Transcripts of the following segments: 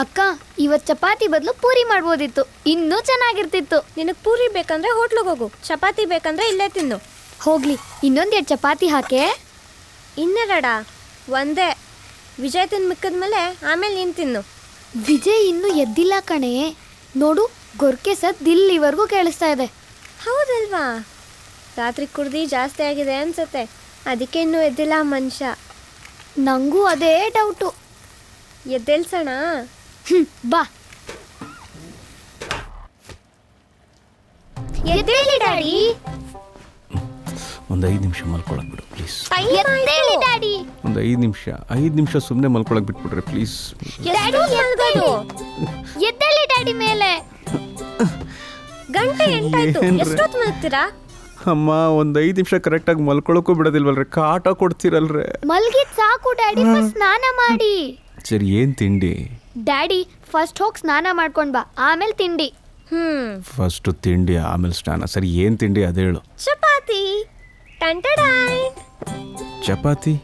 ಅಕ್ಕ ಇವತ್ ಚಪಾತಿ ಬದಲು ಪೂರಿ ಮಾಡ್ಬೋದಿತ್ತು. ಇನ್ನೂ ಚೆನ್ನಾಗಿರ್ತಿತ್ತು. ನಿನಗೆ ಪೂರಿ ಬೇಕಂದ್ರೆ ಹೋಟ್ಲಿಗೆ ಹೋಗು. ಚಪಾತಿ ಬೇಕಂದ್ರೆ ಇಲ್ಲೇ ತಿನ್ನು. ಹೋಗ್ಲಿ ಇನ್ನೊಂದೆರಡು ಚಪಾತಿ ಹಾಕೆ. ಇನ್ನೆರಡ? ಒಂದೇ. ವಿಜಯ್ ತಿನ್ ಮೇಲೆ ಆಮೇಲೆ ನೀನು ತಿನ್ನು. ವಿಜಯ್ ಇನ್ನೂ ಎದ್ದಿಲ್ಲ ಕಣೆ. ನೋಡು ಗೊರ್ಕೆ ಸದ್ ದಿಲ್ಲಿವರೆಗೂ ಕೇಳಿಸ್ತಾ ಇದೆ. ಹೌದಲ್ವಾ? ರಾತ್ರಿ ಕುಡ್ದು ಜಾಸ್ತಿ ಆಗಿದೆ ಅನ್ಸುತ್ತೆ. ಅದಕ್ಕೆ ಇನ್ನೂ ಎದ್ದಿಲ್ಲ ಆ ಮನುಷ್ಯ. ನಂಗೂ ಅದೇ ಡೌಟು ಎದ್ದೇಳ್ಸೋಣ? ಹ್ಮ್ ಬಾ. ಎದ್ದೇಳಿ ಡ್ಯಾಡಿ. ಒಂದು ಐದು ನಿಮಿಷ ಮಲ್ಕೊಳಕ್ ಬಿಡು ಪ್ಲೀಸ್ ಎದ್ದೇಳಿ ಡ್ಯಾಡಿ. ಒಂದು ಐದು ನಿಮಿಷ ಐದು ನಿಮಿಷ ಸುಮ್ಮನೆ ಮಲ್ಕೊಳಕ್ ಬಿಟ್ಬಿಡ್ರಿ ಪ್ಲೀಸ್ ಡ್ಯಾಡಿ ಎದ್ದೇಳಿ. ಎದ್ದೇಳಿ ಡ್ಯಾಡಿ ಮೇಲೆ. ಗಂಟೆ ಎಂಟಾಯ್ತು? ಎಷ್ಟೊತ್ತು ಮಲಗ್ತೀರಾ? ಅಮ್ಮ ಒಂದು ಐದು ನಿಮಿಷ ಕರೆಕ್ಟಾಗಿ ಮಲ್ಕೊಳಕ್ಕೂ ಬಿಡೋದಿಲ್ವಲ್ರಿ ಕಾಟ ಕೊಡ್ತೀರಲ್ರಿ. ಮಲ್ಗಿದ್ ಸಾಕು ಡ್ಯಾಡಿ ಫಸ್ಟ್ ಸ್ನಾನ ಮಾಡಿ. ಸರಿ ಏನು ತಿಂಡಿ? ಡ್ಯಾಡಿ ಫಸ್ಟ್ ಹೋಗಿ ಸ್ನಾನ ಮಾಡ್ಕೊಂಡ್ ಬಾ ಆಮೇಲೆ ತಿಂಡಿ. ಹ್ಮ್. ಫಸ್ಟ್ ತಿಂಡಿ ಆಮೇಲೆ ಸ್ನಾನ. ಸರಿ ಏನು ತಿಂಡಿ ಅದೇ ಹೇಳು. ಚಪಾತಿ. ಟಂಟಡಾಯ್. ಚಪಾತಿ?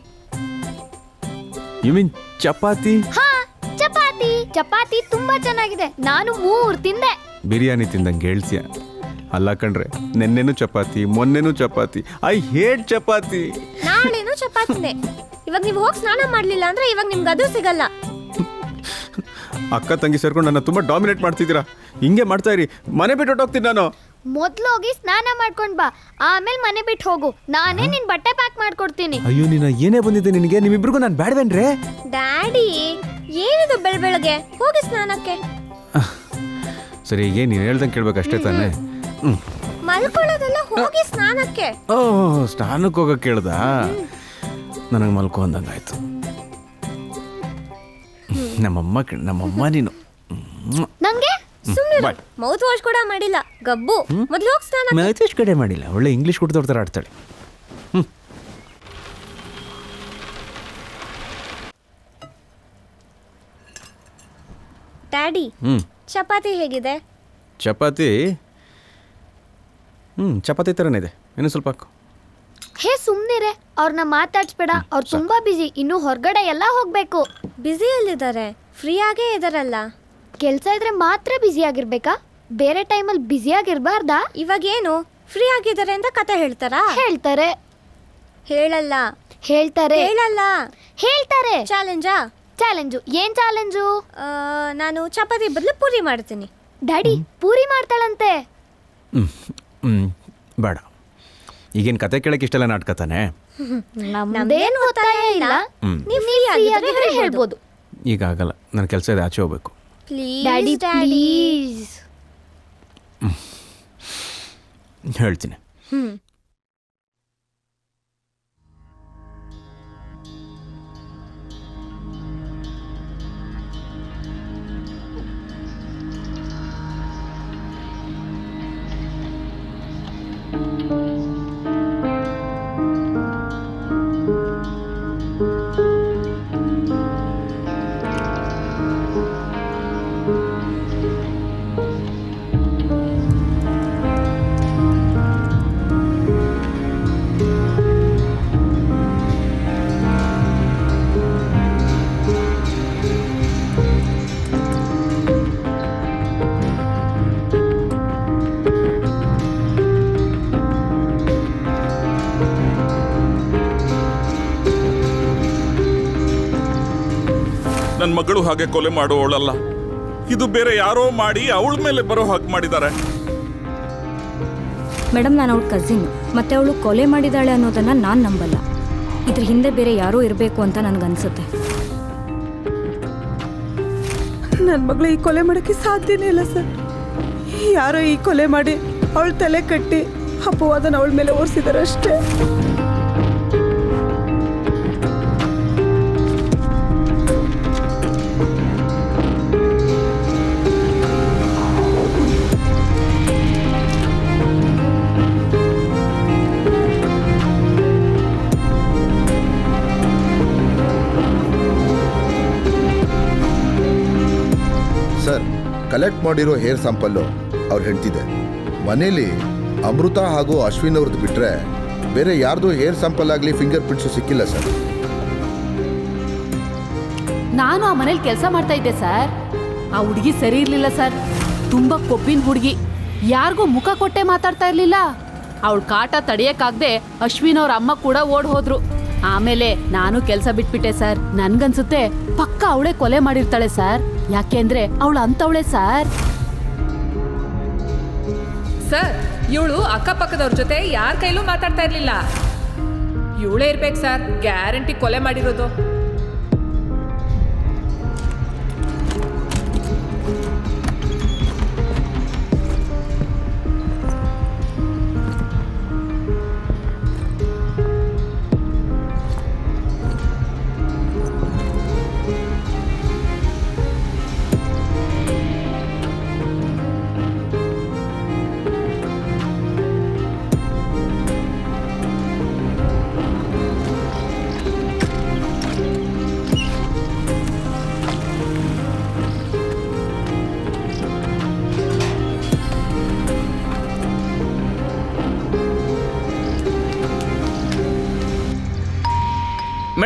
You mean chapati? ಹಾ ಚಪಾತಿ. ಚಪಾತಿ ತುಂಬಾ ಚೆನ್ನಾಗಿದೆ. ನಾನು ಮೂರ್ ತಿಂದೆ. ಬಿರಿಯಾನಿ ತಿಂದಂಗೆ ಹೇಳ್ತೀಯ? ಅಲ್ಲ ಕಣ್ರೆ ನೆನ್ನೆನೂ ಚಪಾತಿ ಮೊನ್ನೆನು ಚಪಾತಿ. I hate chapati. ನಾಳೆನು ಚಪಾತಿನೇ. ಇವಾಗ ನೀವು ಹೋಗಿ ಸ್ನಾನ ಮಾಡ್ಲಿಲ್ಲ ಅಂದ್ರೆ ಇವಾಗ ನಿಮ್ಗೆ ಅದು ಸಿಗಲ್ಲ. ಅಕ್ಕ ತಂಗಿ ಸೇರ್ಕೊಂಡು ನನ್ನ ತುಂಬ ಡಾಮಿನೇಟ್ ಮಾಡ್ತಿದ್ದೀರಾ? ಹಿಂಗೆ ಮಾಡ್ತಾ ಇರಿ. ಮನೆ ಬಿಟ್ಟು ಹೊಟ್ಟೋಗ್ತೀನಿ ನಾನು. ಮೊದ್ಲು ಹೋಗಿ ಸ್ನಾನ ಮಾಡ್ಕೊಂಡ್ ಬಾ. ಆಮೇಲೆ ಮನೆ ಬಿಟ್ಟು ಹೋಗು. ನಾನೇ ನಿನ್ ಬಟ್ಟೆ ಪ್ಯಾಕ್ ಮಾಡ್ಕೊಡ್ತೀನಿ. ಅಯ್ಯೋ ನೀನು ಏನೇ ಬಂದಿದ್ದೆ ನಿನಗೆ? ನಿಮ್ಮಿಬ್ರಿಗೂ ನಾನು ಬ್ಯಾಡ್ವೇನ್ರೇ? ಡ್ಯಾಡಿ ಏನಿದು ಬೆಳ ಬೆಳಗ್ಗೆ? ಹೋಗಿ ಸ್ನಾನಕ್ಕೆ. ಸರಿ ಈಗ ನೀನು ಹೇಳ್ದಂಗೆ ಕೇಳ್ಬೇಕು ಅಷ್ಟೇ ತಾನೇ. ಹ್ಞೂ ಮಲ್ಕೊಳ್ಳೋದೆಲ್ಲ ಹೋಗಿ ಸ್ನಾನಕ್ಕೆ. ಓ ಸ್ನಾನಕ್ಕೆ ಹೋಗಕ್ಕೆ ಕೇಳ್ದ? ನನಗೆ ಮಲ್ಕೊ ಅಂದಂಗಾಯ್ತು. ನಮ್ಮಮ್ಮ ಕಣ್- ನಮ್ಮಮ್ಮ ನೀನು. ನಂಗೆ? ಸುಮ್ಮನೆ ಮೌತ್ ವಾಶ್ ಕೂಡ ಮಾಡಿಲ್ಲ. ಗಬ್ಬು. ಮೊದ್ಲು ಹೋಗಿ ಸ್ನಾನ ಮೈತೇಶ್ ಕಡೆ ಮಾಡಿಲ್ಲ. ಒಳ್ಳೆ ಇಂಗ್ಲೀಷ್ ಕೊಡ್ತವ್ರ ಥರ ಆಡ್ತಾಳೆ. ಡ್ಯಾಡಿ ಹ್ಞೂ ಚಪಾತಿ ಹೇಗಿದೆ? ಚಪಾತಿ? ಹ್ಞೂ ಚಪಾತಿ ಥರನೇ ಇದೆ. ಇನ್ನೂ ಸ್ವಲ್ಪ ಹಾಕು. ಹೇ ಸುಮ್ನಿರೆ. ಅವ್ರನ್ನ ಮಾತಾಡ್ಸ್ಬೇಡ. ಅವ್ರು ತುಂಬಾ ಬಿಜಿ ಇನ್ನು ಹೊರಗಡೆ ಎಲ್ಲ ಹೋಗ್ಬೇಕು. ಬ್ಯುಸಿಯಲ್ಲಿದ್ದಾರೆ ಫ್ರೀ ಆಗೇ ಇದಾರಲ್ಲ? ಕೆಲ್ಸ ಇದ್ರೆ ಮಾತ್ರ ಬಿಜಿ ಆಗಿರ್ಬೇಕಾ? ಬೇರೆ ಟೈಮಲ್ಲಿ ಬಿಜಿ ಆಗಿರ್ಬಾರ್ದಾ? ಇವಾಗ ಏನು ಫ್ರೀ ಆಗಿದ್ದಾರೆ ಅಂತ ಕತೆ ಹೇಳ್ತಾರಾ? ಹೇಳ್ತಾರೆ. ಹೇಳಲ್ಲ. ಹೇಳ್ತಾರೆ. ಹೇಳಲ್ಲ. ಹೇಳ್ತಾರೆ. ಚಾಲೆಂಜಾ ಚಾಲೆಂಜು ಏನ್ ಚಾಲೆಂಜು ನಾನು ಚಪಾತಿ ಬದಲು ಪೂರಿ ಮಾಡ್ತೀನಿ. ಡ್ಯಾಡಿ ಪೂರಿ ಮಾಡ್ತಾಳಂತೆ. ಹ್ಮ್, ಹ್ಞೂ ಬೇಡ. ಈಗೇನು ಕತೆ ಕೇಳಕ್ಕೆ ಇಷ್ಟೆಲ್ಲ ನಾಟಕ ತಾನೆ? ನಮ್ದೇನ್ ಒತ್ತಾಯ ಇಲ್ಲ. ಹ್ಮ್. ನೀವು ಫ್ರೀ ಆಗಿದ್ರೆ ಆಗಿದ್ರೆ ಹೇಳ್ಬೋದು. ಹೇಳ್ಬೋದು. ಈಗ ಆಗಲ್ಲ. ನನ್ನ ಕೆಲಸ ಇದೆ ಆಚೆ ಹೋಗ್ಬೇಕು. ಡ್ಯಾಡಿ ಪ್ಲೀಸ್ ಡ್ಯಾಡಿ ಪ್ಲೀಸ್ ಹೇಳ್ತೀನಿ. ಹ್ಮ್. ನನ್ನ ಮಗಳು ಹಾಗೆ ಕೊಲೆ ಮಾಡುವವಳಲ್ಲ. ಇದು ಬೇರೆ ಯಾರೋ ಮಾಡಿ ಅವಳ ಮೇಲೆ ಬರೋ ಹಾಗೆ ಮಾಡಿದ್ದಾರೆ. ಮೇಡಮ್ ನಾನು ಅವಳ ಕಸಿನ್ ಮತ್ತೆ ಅವಳು ಕೊಲೆ ಮಾಡಿದಾಳೆ ಅನ್ನೋದನ್ನ ನಾನು ನಂಬಲ್ಲ. ಇದ್ರ ಹಿಂದೆ ಬೇರೆ ಯಾರೋ ಇರಬೇಕು ಅಂತ ನನ್ಗನ್ಸುತ್ತೆ ನನ್ನ ಮಗಳು ಈ ಕೊಲೆ ಮಾಡೋಕ್ಕೆ ಸಾಧ್ಯನೇ ಇಲ್ಲ ಸರ್. ಯಾರೋ ಈ ಕೊಲೆ ಮಾಡಿ ಅವಳ ತಲೆ ಕಟ್ಟಿ ಅಪವಾದನ ಅವಳ ಮೇಲೆ ಓರಿಸಿದಾರಷ್ಟೇ ಅಷ್ಟೇ. ಸರ್. ಕಲೆಕ್ಟ್ ಮಾಡಿರೋ ಹೇರ್ ಸ್ಯಾಂಪಲ್ಲು ಅವ್ರು ಹೇಳ್ತಿದೆ ಮನೇಲಿ ಅಮೃತ ಹಾಗೂ ಅಶ್ವಿನ್ ಅವ್ರದ್ದು ಬಿಟ್ಟರೆ ಬೇರೆ ಯಾರ್ದು ಹೇರ್ ಸ್ಯಾಂಪಲ್ ಆಗಲಿ ಫಿಂಗರ್ ಪ್ರಿಂಟ್ಸು ಸಿಕ್ಕಿಲ್ಲ ಸರ್. ನಾನು ಆ ಮನೇಲಿ ಕೆಲಸ ಮಾಡ್ತಾ ಇದ್ದೆ ಸರ್. ಆ ಹುಡುಗಿ ಸರಿ ಇರಲಿಲ್ಲ ಸರ್. ತುಂಬಾ ಕೊಬ್ಬಿನ ಹುಡುಗಿ. ಯಾರಿಗೂ ಮುಖ ಕೊಟ್ಟೆ ಮಾತಾಡ್ತಾ ಇರ್ಲಿಲ್ಲ. ಅವಳ ಕಾಟ ತಡೆಯಕ್ಕಾಗ್ದೆ ಅಶ್ವಿನ್ ಅವ್ರ ಅಮ್ಮ ಕೂಡ ಓಡ್ ಹೋದ್ರು. ಆಮೇಲೆ ನಾನು ಕೆಲಸ ಬಿಟ್ಬಿಟ್ಟೆ ಸರ್. ನನ್ಗನ್ಸುತ್ತೆ ಪಕ್ಕ ಅವಳೇ ಕೊಲೆ ಮಾಡಿರ್ತಾಳೆ ಸರ್. ಯಾಕೆಂದ್ರೆ ಅವಳು ಅಂತವಳೆ, ಸರ್. ಸರ್, ಇವಳು ಅಕ್ಕಪಕ್ಕದವ್ರ ಜೊತೆ ಯಾರ ಕೈಲೂ ಮಾತಾಡ್ತಾ ಇರ್ಲಿಲ್ಲ. ಇವಳೇ ಇರ್ಬೇಕು, ಸರ್. ಗ್ಯಾರಂಟಿ ಕೊಲೆ ಮಾಡಿರೋದು.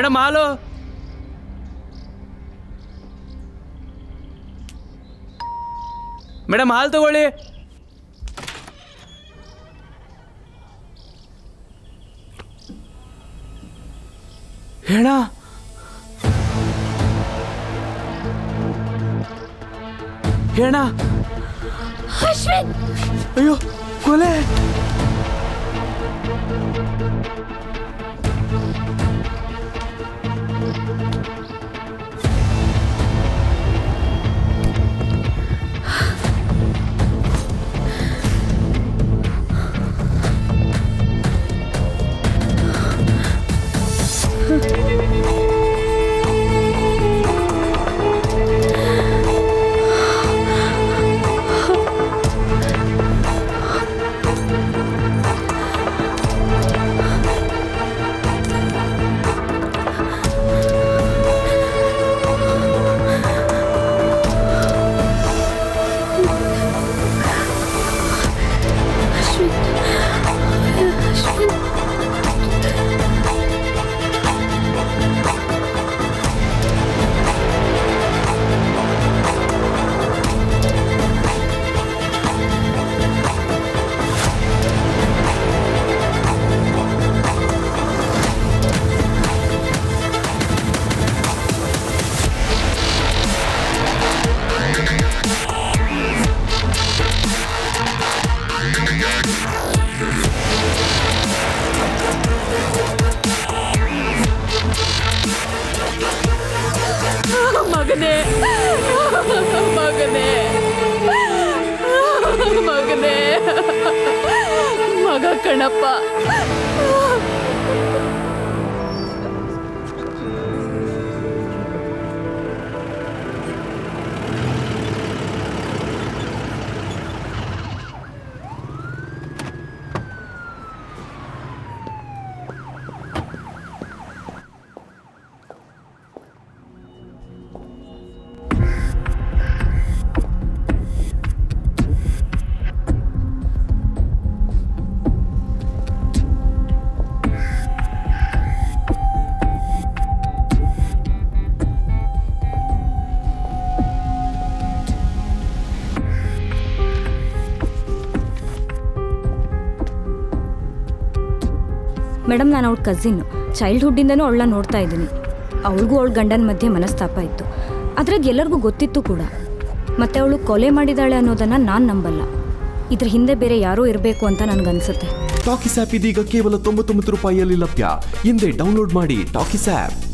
ಮೇಡಮ್ ಹಾಲು. ಮೇಡಮ್ ಹಾಲು ತಗೊಳ್ಳಿ. ಹೇಳ. ಹೇಳ. ಅಯ್ಯೋ ಕೊಲೆ. Mm-hmm. மகனே மகனே மகனே மக கணப்பா ಮೇಡಮ್, ನಾನು ಅವಳ ಕಸಿನ್ ಚೈಲ್ಡ್ಹುಡ್ಡಿಂದನೂ ಅವಳನ್ನ ನೋಡ್ತಾ ಇದ್ದೀನಿ. ಅವಳಿಗೂ ಅವಳ ಗಂಡನ ಮಧ್ಯೆ ಮನಸ್ತಾಪ ಇತ್ತು. ಅದ್ರಾಗ ಎಲ್ಲರಿಗೂ ಗೊತ್ತಿತ್ತು ಕೂಡ. ಮತ್ತೆ ಅವಳು ಕೊಲೆ ಮಾಡಿದಾಳೆ ಅನ್ನೋದನ್ನು ನಾನು ನಂಬಲ್ಲ. ಇದ್ರ ಹಿಂದೆ ಬೇರೆ ಯಾರೋ ಇರಬೇಕು ಅಂತ ನನಗನ್ಸುತ್ತೆ. ಟಾಕಿಸ್ ಆ್ಯಪ್ ಇದೀಗ ಕೇವಲ ತೊಂಬತ್ತೊಂಬತ್ತು ರೂಪಾಯಿಯಲ್ಲಿ ಲಭ್ಯ. ಹಿಂದೆ ಡೌನ್ಲೋಡ್ ಮಾಡಿ ಟಾಕಿಸ್ ಆ್ಯಪ್